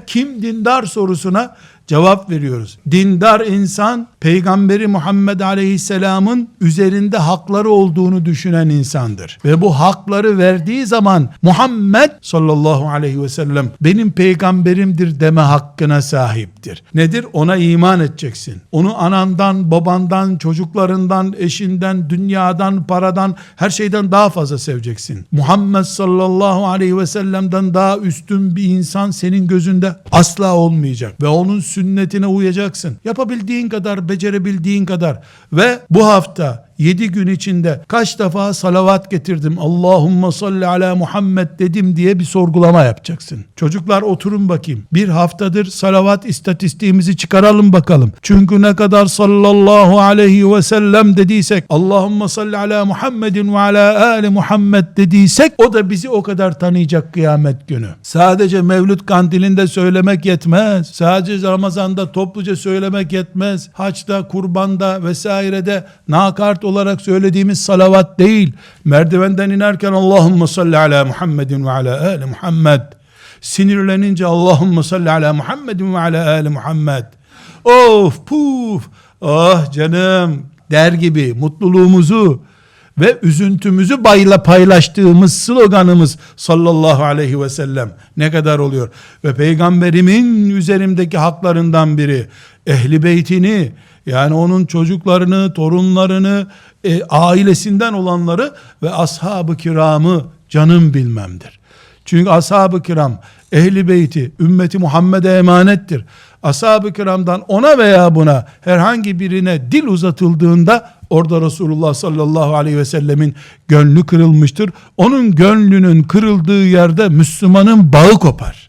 kim dindar sorusuna cevap veriyoruz. Dindar insan peygamberi Muhammed Aleyhisselam'ın üzerinde hakları olduğunu düşünen insandır. Ve bu hakları verdiği zaman Muhammed sallallahu aleyhi ve sellem benim peygamberimdir deme hakkına sahiptir. Nedir? Ona iman edeceksin. Onu anandan, babandan, çocuklarından, eşinden, dünyadan, paradan, her şeyden daha fazla seveceksin. Muhammed sallallahu aleyhi ve sellem'den daha üstün bir insan senin gözünde asla olmayacak. Ve onun sünnetine uyacaksın. Yapabildiğin kadar, becerebildiğin kadar. Ve bu hafta 7 gün içinde kaç defa salavat getirdim Allahumma salli ala Muhammed dedim diye bir sorgulama yapacaksın. Çocuklar oturun bakayım. Bir haftadır salavat istatistiğimizi çıkaralım bakalım. Çünkü ne kadar sallallahu aleyhi ve sellem dediysek Allahumma salli ala Muhammedin ve ala ali Muhammed dediysek o da bizi o kadar tanıyacak kıyamet günü. Sadece Mevlüt kandilinde söylemek yetmez. Sadece Ramazan'da topluca söylemek yetmez. Haçta, kurbanda vesairede nakart olarak söylediğimiz salavat değil. Merdivenden inerken Allahümme salli ala Muhammedin ve ala ali Muhammed. Sinirlenince Allahümme salli ala Muhammedin ve ala ali Muhammed. Of puf. Ah canım der gibi mutluluğumuzu ve üzüntümüzü bayla paylaştığımız sloganımız sallallahu aleyhi ve sellem ne kadar oluyor ve peygamberimin üzerimdeki haklarından biri ehli beytini yani onun çocuklarını torunlarını e, ailesinden olanları ve ashab-ı kiramı canım bilmemdir çünkü ashab-ı kiram ehli beyti ümmeti Muhammed'e emanettir ashab-ı kiramdan ona veya buna herhangi birine dil uzatıldığında orada Resulullah sallallahu aleyhi ve sellemin gönlü kırılmıştır. Onun gönlünün kırıldığı yerde Müslümanın bağı kopar.